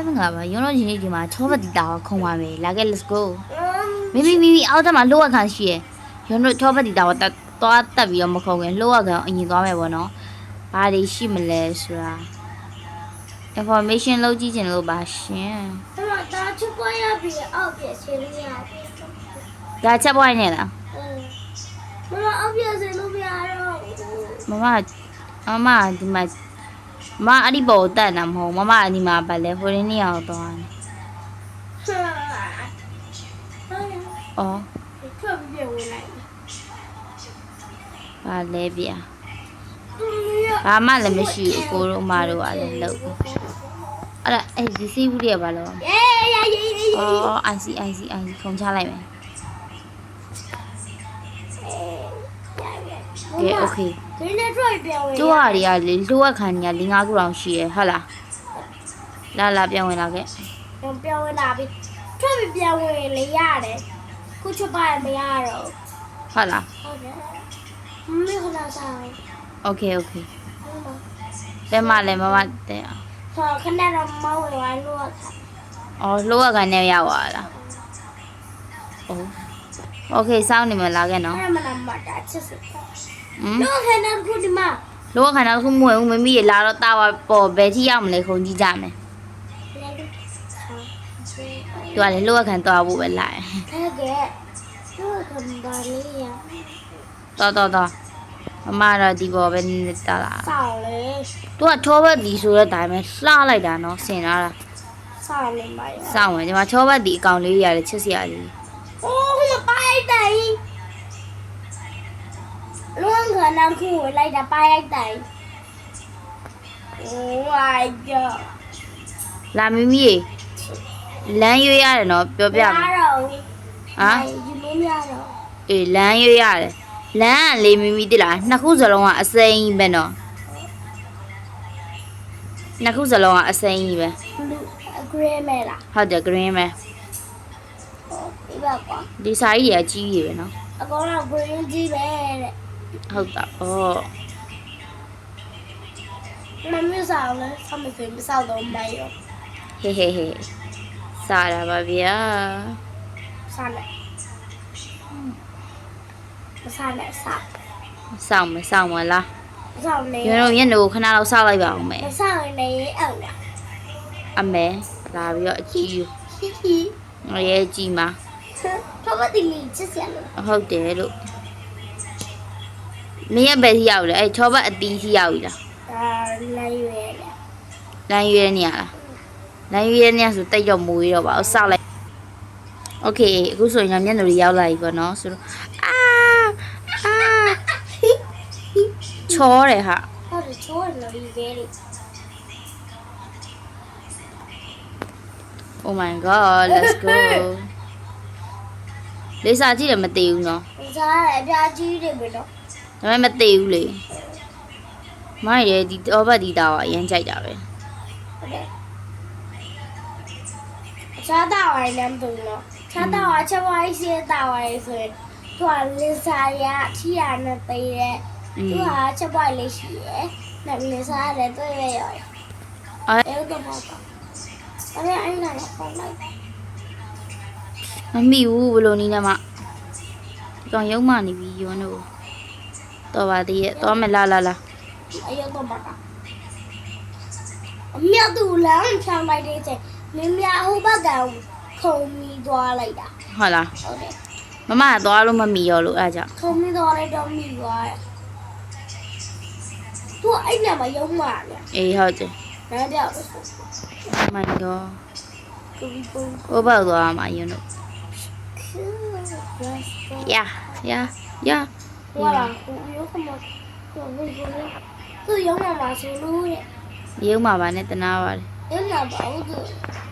အဲ့ဒါငါပါရုံးတော့ဒီနေ့ဒီမှာချောပတိတာကိုခုံပါမယ်လာခဲ့ let's go မိမိမိမိအောက်တက်မှာလိုအပ်ခံရှိရယ်ရုံးတော့ချောပတိတာကိုတက်သွားတက်ပြီးတော့မခုံခင်လိုအပ်ခံအရင်သွားမယ်ပေါ့နော်ဘာတွေရှိမလဲဆိုတာ information လောက်ကြည့်ချင်လို့ပါရှင်အဲ့တော့ဒါချက်ပွားရပြီးအောက်ပြဆွေးလို့ရတယ်ဒါချက်ပွားနေလားမမအောက်ပြဆွေးလို့မရတော့မမမမဒီမှာ မအဲ့ဒီပေါ်ကိုတက်တာမဟုတ်မမအဒီမှာဗလဲဟိုရင်းနေရအောင်သွားတယ်အော်ထွက်ပြေဝင်လိုက်ဗလဲဗျာဘာမှလည်းမရှိဘူးကိုတို့အမတို့ကလည်းလောက်အဲ့ဒါအဲ့ဒီစီးဘူးတွေကဘာလို့အော် IC IC IC ခုံချလိုက်မယ် ကဲโอเคဒီနေ့ထွက်ပြန်ဝင်ကျွားတွေကလေလိုအပ်ခံနေရ၄၅ခုတောင်ရှိရဟုတ်လားလာလာပြန်ဝင်လာခဲ့ပြန်ဝင်လာပြီထွက်ပြီးပြန်ဝင်လေရတယ်ခုချက်ပါမရတော့ဟုတ်လားဟုတ်တယ်မင်းခလာစားโอเคโอเคတဲမလည်းမမတဲဆောခဏတော့မဝင်ဝိုင်းလို့อ๋อโลกกันเนี่ยยาวอ่ะล่ะโอ้ โอเคစောင့်နေမလားကဲနော်အဲ့မလားမတာချစ်စဟမ်လောခဏခုဒီမှာလောခဏခုမဝင်ဘူးမမီးရလာတော့တာပါပေါ်ဘယ်ထိရောက်မလဲခုန်ကြည့်ကြမယ်သူကလည်းလောခဏသွားဖို့ပဲလာတယ်ဟုတ်ကဲ့လောခဏပါလေးရတော်တော်တော်မမတော့ဒီပေါ်ပဲနေတာလားဆောက်လေသူကထောဘက်ဒီဆိုတဲ့အတိုင်းပဲလှလိုက်တာနော်ဆင်လာတာဆောက်လေပါဆောက်ဝင်ဒီမှာထောဘက်ဒီအကောင်လေးရတယ်ချစ်စရာလေး โอ้กูจะไปไหนล่วงเขินนางคู่อะไรจะไปไหนโอ้ยเจ้าလာမီမီရေလမ်းရွေးရတယ်နော်ပြောပြမမယ်တော့ဘူးဟမ်ဒီလိုမရတော့အေးလမ်းရွေးရတယ်လမ်းကလေမီမီတိလားနှစ်ခုစလုံးကအစိမ်းကြီးပဲနော်နှစ်ခုစလုံးကအစိမ်းကြီးပဲဘူး agree မဲ့လားဟုတ်တယ် green ပဲ ဒီပါကွာဒီစာကြီးတွေကကြီးကြီးပဲနော်အကောင်က green ကြီးပဲတဲ့ဟုတ်တာပေါ့မမစားလဲဆမ်းမစင်မစားတော့မရောဟေးဟေးဟေးစားရပါဗျာစားလိုက်မစားနဲ့စားမဆောင်မဆောင်မလားမစားနဲ့ကျွန်တော်ညနေကိုခဏလောက်စားလိုက်ပါအောင်မယ်မစားနဲ့အောင်လားအမေလာပြီးတော့အကြည့်ယူဟီဟီငရေကြည့်မှာ ဘာမဒီလီချစ်စရာလို့ ဟုတ်တယ်လို့မင်းရဲ့ဘယ်ထိရောက်လဲအဲ့ချောဘတ်အတီးထိရောက်ပြီလား အာလိုက်ရွယ်လေ လမ်းရွေးနေရလားလမ်းရွေးနေရဆိုတိတ်တော့မူရတော့ပါဘူးစောင့်လိုက်โอเคအခုဆိုရင်ညမျက်နှာတွေရောက်လာပြီပေါ့နော်ဆိုတော့အာအာချောတယ်ဟာ ဟုတ်တယ်ချိုးရလို့ဒီပဲလေ Oh my god let's go လေးစားကြည့်တယ်မသေးဘူးနော်စားရအပြားကြီးတယ်ပဲတော့ဒါပေမဲ့မသေးဘူးလေမိုက်ရဲ့ဒီတော့ဘတ်ဒီတာကအရင်ကြိုက်တာပဲဟုတ်တယ်စားတော့ရလည်းမတူတော့စားတော့အချက်ဝိုင်းစီတော့ရဆိုရင်သူကလင်းစားရအထီရနဲ့တေးတဲ့อืသူมကချက်ပွိုင်လေးရှိရယ်။နောက်ပြီးစားရတယ်တွေ့ရရော်အဲ။အဲ့တော့ပေါ့ပေါ့။အဲ့ဒါအဲ့ဒါလည်းပေါ့လိုက် မမိဘူးဘလို့နီးနေမှာဒီကောင်ရုံမနေပြီယွန်းတို့တော်ပါသေးရဲ့တော်မယ်လာလာလာ။အဲ့တော့ပေါ့။အမြတ်သူလမ်းဖြောင်းလိုက်တဲ့ချိန်မင်းများဟိုဘက်ကခုံမီသွားလိုက်တာဟုတ်လား။ဟုတ်တယ်မမကသွားလို့မမီရောလို့အဲ့ဒါကြောင့်။ခုံမီသွားလိုက်တော့မီသွားတယ်။သူအဲ့ညမှာရုံးမှာလေအေးဟုတ်တယ်။နားပြောက်လို့ဆို Oh my god သူပြီးပုံဟိုဘက်သွားမှာယွန်းတို့ ခူးရစရရရဟိုလာဟိုရုံးကမှာသူဘယ်လိုလဲသူရုံးမှာမှာဆိုလို့ရဲ့ရုံမှာပါနဲ့တနာပါတယ်ရုံးမှာပါဦးသူ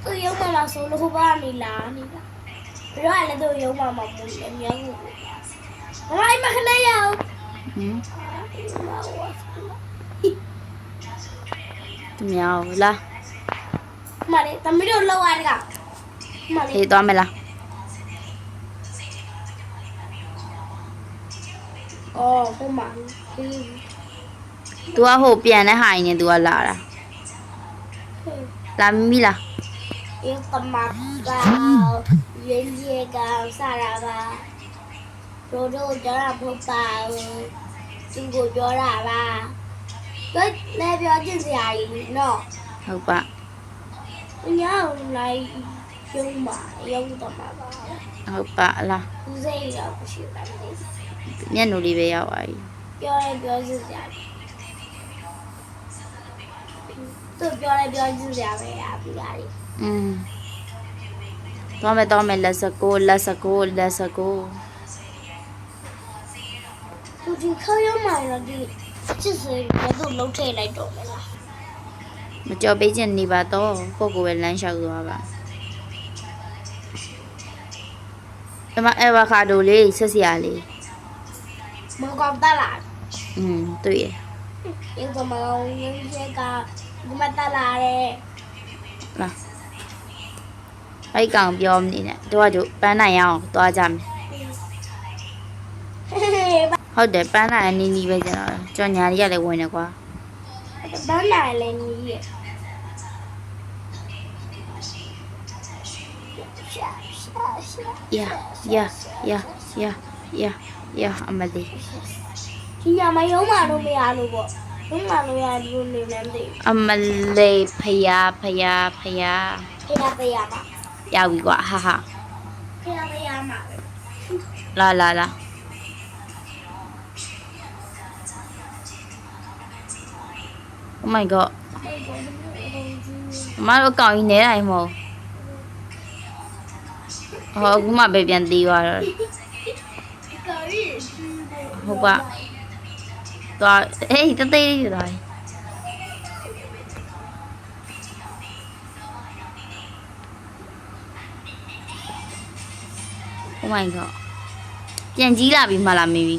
သူရုံးမှာမှာဆိုလို့ဟိုဘာနေလာနေတာဘယ်တော့ အော်ဟိုမှာဒီ तू ကဟိုပြန်တဲ့ဟာရင် तू ကလာတာလာမီမီလားရုပ်ကမကောရင်းကြီးကောင်စတာပါတို့တို့ကြောတာဘုတ်ပါသူကိုပြောတာပါတို့လည်းပြောချင်စရာကြီးနော်ဟုတ်ပါညောင်းလိုက်ရုံပါရုံတော့မှာပါဟုတ်ပါအလားဦးစိတ်ရောက်ရှိပါလိ မ့်မျက်နှာလေးပဲရောက်သွားပြီပြောရဲပြောချင်စရာကြီးသူပြောရဲပြောချင်စရာပဲအပူလာလေးอืมတော့မယ်တော့မယ် let's go let's go let's go သူဒီခေါင်းရောက်မှတော့ဒီချစ်စရာတော့လုံးထည့်လိုက်တော့မလားမကြော်ပေးခြင်းနေပါတော့ကိုယ့်ကိုယ်ပဲလမ်းလျှောက်သွားပါဒီမှာ avocado လေးဆက်စရာလေး မကောင်းတလားอืมတွေ့ရရုပ်ကမောင်ရင်းကြီးကဒီမှာတလာတဲ့လားအဲ့ဒီကောင်ပြောမနေနဲ့တို့ကတို့ပန်းနိုင်ရအောင်သွားကြမယ်ဟုတ်တယ်ပန်းနိုင်အနီးနီးပဲကျွန်တော်ကြော်ညာလေးရလည်းဝင်တယ်ကွာဘာနိုင်လဲညီရဲ့ရှာရှာရှာ ရရရရရရအမလေးဒီညမရုံးမလို့မရလို့ပေါ့ရုံးမလို့ရလို့နေနေတယ်အမလေးဖယားဖယားဖယားဖေးရဖေးရပါရောက်ပြီကွာဟာဟာဖေးရဖေးရမှာလာလာလာ Oh my god အမတို့အကောင်ကြီးနဲတိုင်းမဟုတ်ဟောအခုမှပဲပြန်သေးသွားတော့ ဟုတ်ပါသွားအေးတသေးလေးယူသွားပြီ Oh my god ပြန်ကြီးလာပြီမလားမေဘီ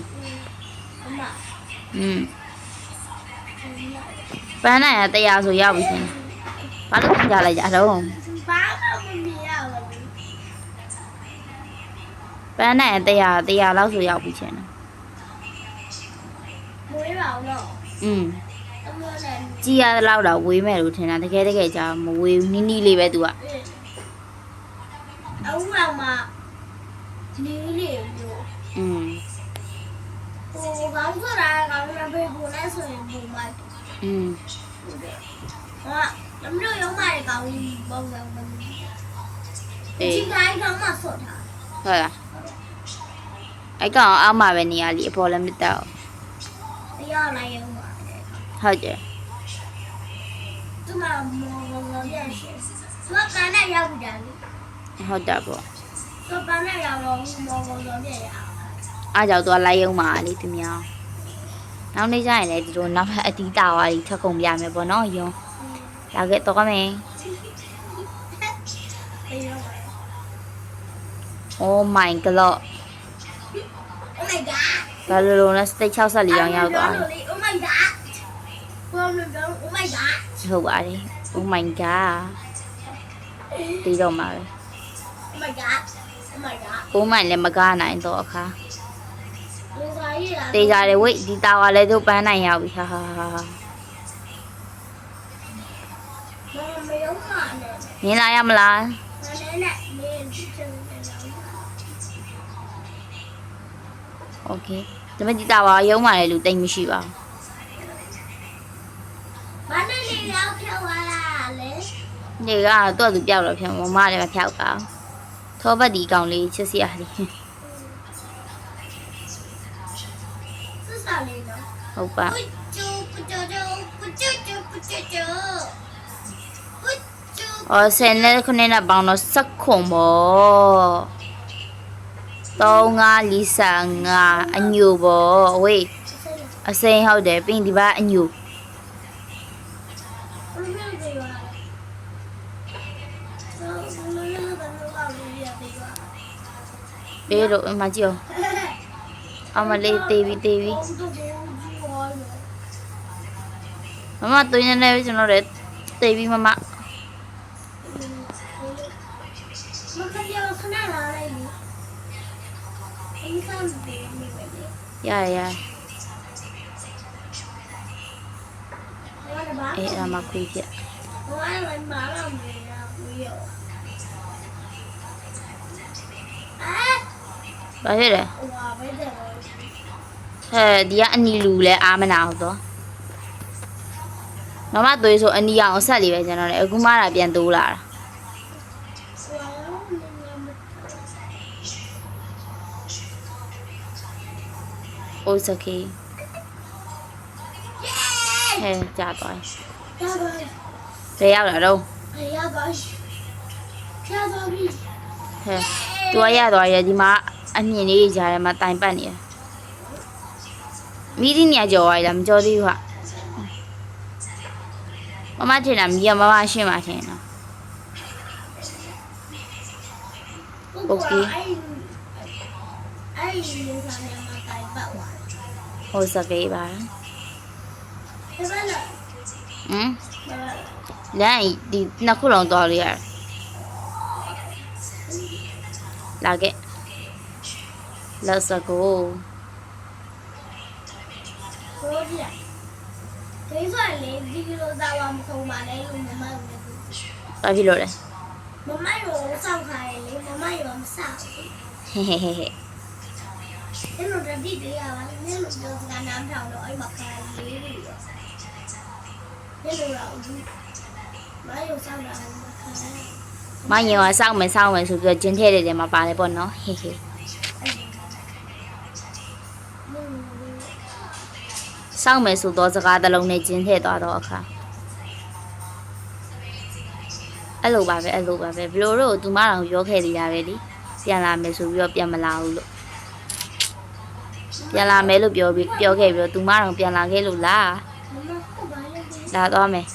အမอืมပန်းနိုင်ရတရားဆိုရောက်ပြီရှင်ဘာလို့ကြလိုက်ကြတော့ဘာမှမမြင်ရဘူးပန်းနိုင်ရတရားတရားလောက်ဆိုရောက်ပြီရှင် မွေးပါအောင်တော့ อืม အမေနဲ့ ကြည်ရတဲ့လောက်တော့ဝေးမဲ့လို့ထင်တာတကယ်တကယ်ကြာမဝေးဘူးနီးနီးလေးပဲ तू อ่ะ အဝအောင်မှာဒီလေးပြော อืม ဟိုကောင်းဆိုတာကောင်းတာပဲဟိုလဲဆိုရင်ပုံမှန် อืม ဟာအမတို့ရုံးမှာကောင်းပုံစံပုံ အေး ဒီတိုင်းကောင်းမှဆော့တာ ဟုတ်လားအဲ့ကောင်အောက်မှာပဲနေရလीအပေါ်လည်းမတက် တရားလိုက်ရုံးမှာဘူးဟုတ်တယ်သူမမောမောပြန်ရှင်သူကကန်နဲ့ရောက်ကြတယ်ဟုတ်တာပေါ့သူပန်းနဲ့ရောက်တော့မောမောပြန်ရအောင်အားကြောင့် तू လိုက်ရုံမှာလေသူများနောက်နေ့ကျရင်လည်းဒီလိုနောက်ထပ်အတီးတာဝါကြီးထပ်ကုန်ပြမယ်ပေါ့နော်ယုံလာခဲ့တော့မယ်အေးရော Oh my god Oh my god ဘာလို့လို့လဲ stage 64ရောင်ရောက်သွားတယ် Oh my god ဘာလို့လဲ Oh my god ဟုတ်ပါတယ် Oh my god တီးတော့မှာပဲ Oh my god Oh my god ကိုမိုင်လည်းမကားနိုင်တော့အခါလူစားရည်လားတေးကြတယ်ဝိတ်ဒီတာဝါလည်းတို့ပန်းနိုင်ရောက်ပြီဟာဟာဟာဟာမမရုံးမှာနဲ့မြင်လာရမလားနည်းနည်းမင်းချင်တယ် Okay ဒါပေမဲ့ဒီတာဝါရုံးမှလည်းလူတိတ်မရှိပါဘူးဘာနဲ့နေရောက်ဖြောက်သွားတာလဲနေကတော့သူ့အသူပြောက်တော့ဖြောင်းမမလည်းမဖြောက်ပါဘူးထောပတ်ဒီကောင်လေးချစ်စရာလေးစစလေးနော်ဟုတ်ပါပူချူပူချူပူချူချူပူချူချူပူချူအော်ဆယ်နဲ့ခုနှစ်နဲ့ပေါင်းတော့စက်ခွန်ပေါ့ 3 5 45အညိုပေါ့ဝေးအစိမ်းဟုတ်တယ်ပြီးရင်ဒီဘက်အညိုဘယ်လိုလဲရောလားဘယ်လိုလဲဘယ်လိုကောင်း ရတယ်ရတယ်အေးအမခွေးပြဘာဖြစ်လဲဟဲ့ဒီကအနီလူလဲအာမနာဟုတ်တော့မမသွေးဆိုအနီအောင်အဆက်လေးပဲကျွန်တော်လည်းအခုမှတာပြန်တိုးလာတာ အိုးစကေဟဲ့ကြာသွားပြီရပါဘယ်ရောက်လာတော့ရပါရပါပြီဟဲ့သူကရသွားရဲ့ဒီမှာအမြင်လေးကြားထဲမှာတိုင်ပတ်နေတယ်မီးဒီနေရာကြော်သွားပြီလားမကြော်သေးဘူးဟာမမထင်တာမီးကမမရှင်းမှထင်တာအဲ့အဲ့ဒီလို ဟိုစကေးပါလားတယ်ဘယ်လဲဟမ်လမ်းကြီးဒီနှစ်ခုလုံးသွားလို့ရတယ်လာခဲ့ Let's go ဘိုးကြီးဒီဆိုရင်လေဒီလိုသားဝမခုံပါနဲ့လို့မမကလည်းဘာဖြစ်လို့လဲမမရောစောက်ခိုင်းလေမမရောမစောက်ဟဲဟဲဟဲ ဟဲဒီလိုတတိတွေရပါလေနင်တို့ပြောစကားနားထောင်တော့အဲ့မှာခါလေးတွေရောဒီလိုတော့ဘူးမရောစောက်တာမခါမညင်ကစောက်မယ်စောက်မယ်ဆိုပြီးတော့ဂျင်းထဲတဲ့ထဲမှာပါတယ်ပေါ့နော်ဟဲဟဲစောက်မယ်ဆိုတော့စကားတစ်လုံးနဲ့ဂျင်းထဲသွားတော့အခါအဲ့လိုပါပဲအဲ့လိုပါပဲဘလိုတော့သူမတော်ပြောခဲ့သေးတာပဲလေပြန်လာမယ်ဆိုပြီးတော့ပြန်မလာဘူးလို့ ပြန်လာမယ်လို့ပြောပြီးပြောခဲ့ပြီးတော့သူမတော့ပြန်လာခဲ့လို့လားလာသွားမယ်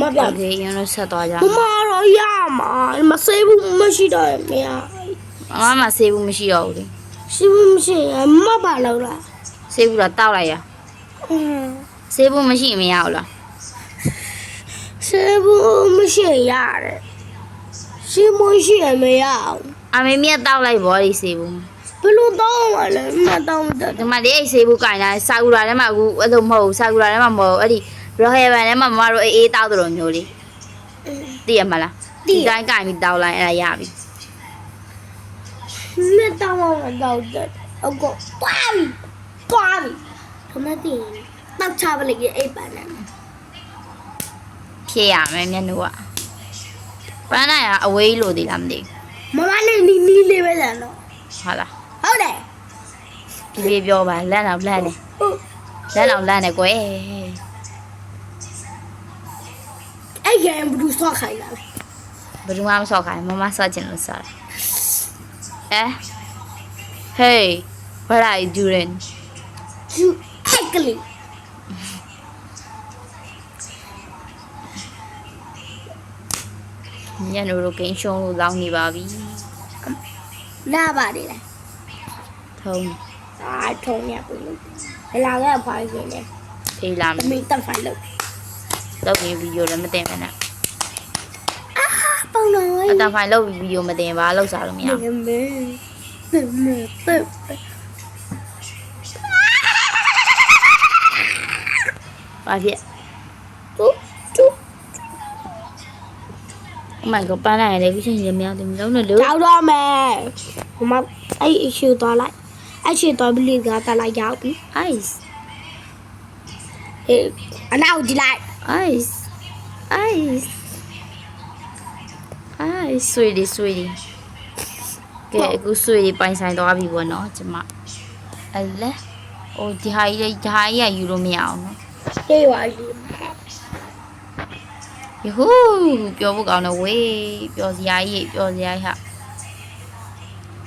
မပြောင်းခဲ့ရင်တော့ဆက်သွားကြမမတော့ရမှာမဆေးဘူးမရှိတော့မရမမမဆေးဘူးမရှိတော့ဘူးလေရှိဘူးမရှိမမပါလို့လားဆေးဘူးလားတောက်လိုက်ရဆေးဘူးမရှိမရဘူးလားဆေးဘူးမရှိရတယ်ရှိမရှိမရဘူးအမေမြတ်တောက်လိုက်ဗောဒီဆေးဘူး ဘယ်လိုတောင်းရလဲမတောင်းတတ်ဒီမှာလေအဲ့ဆေးဘူးကင်လာစာကူလာထဲမှာအခုအဲ့လိုမဟုတ်ဘူးစာကူလာထဲမှာမဟုတ်ဘူးအဲ့ဒီရောဟဲဘန်ထဲမှာမမတို့အေးအေးတောက်တယ်လို့မျိုးလေးသိရမလားဒီတိုင်းကင်ပြီးတောက်လိုက်အဲ့ဒါရပြီမတောင်းမတောင်းတတ်အကောတွားပြီတွားပြီခမတည်တောက်ချပလိုက်ရဲ့အိပ်ပါနဲ့ဖြည့်ရမယ်မျက်နှာကပန်းနိုင်ကအဝေးလို့ဒီလားမသိမမနဲ့နီနီလေးပဲလားနော်ဘူးဟုတ်လား ဟုတ်တယ်ဒီလေးပြောပါလန့်တော့လန့်နေဟုတ်လန့်တော့လန့်နေကွယ်အဲ့ကံဘူးဆော့ခိုင်းလာဘယ်သူမှမဆော့ခိုင်းမမဆော့ချင်လို့ဆော့တယ် Hey what are you doing ယူအဲ့ကလေးညနေတို့ဂိမ်းရှုံးလို့လောင်းနေပါပြီလာပါတယ်လား ထုံးအာထုံးရပြီလို့လာကဖိုင်နေတယ်ဖေးလာမအမေတက်ဖိုင်လို့လုပ်ပြီးဗီဒီယိုလည်းမတင်မနဲ့အာပေါင်းတော့အတန်ဖိုင်လုပ်ပြီးဗီဒီယိုမတင်ပါလောက်စားလို့မရနေဘူးမေနေမေတက်ဘာဖြစ်တူတူအမိုင်ကပန်းလိုက်ရတယ်ခုချိန်ကြီးမရသေးဘူးလုံးနဲ့လို့ကြောက်တော့မယ်မမအဲ့အရှိသွားလိုက် အရှိသွားပြီးလေကတလိုက်ရောက်ပြီ ice အေးအနောက်ဒီလိုက် ice ice ice sweetie sweetie ကဲအခု sweetie ပိုင်ဆိုင်သွားပြီပေါ့နော်ကျမအလဲဟိုဒီဟာကြီးလေဒီဟာကြီးကယူလို့မရအောင်နော်ပြေးပါပြီယဟူးပြောဖို့ကောင်းတယ်ဝေးပြောစရာကြီးပြောစရာကြီးဟာ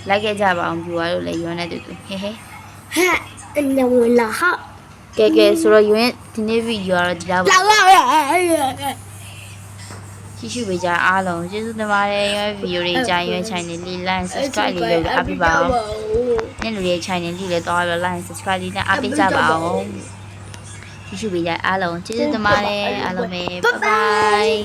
လိုက်ခဲ့ကြပါအောင်ပြူရလို့လည်းယွန်းနေတူတူဟဲဟဲဟဲ့အနေဝင်လာဟာကဲကဲဆိုတော့ယွန်းဒီနေ့ဗီဒီယိုကတော့ဒီလောက်ပါလာလာအေးကြည့်ရှုပေးကြအားလုံးကျေးဇူးတင်ပါတယ်ရွယ်ဗီဒီယိုတွေကြာရွယ် channel လေး like subscribe လေးလုပ်အားပေးပါအောင်ညလူရဲ့ channel လေးလည်းတော့လို့ like subscribe လေးနဲ့အားပေးကြပါအောင်ကြည့်ရှုပေးကြအားလုံးကျေးဇူးတင်ပါတယ်အားလုံးပဲ bye bye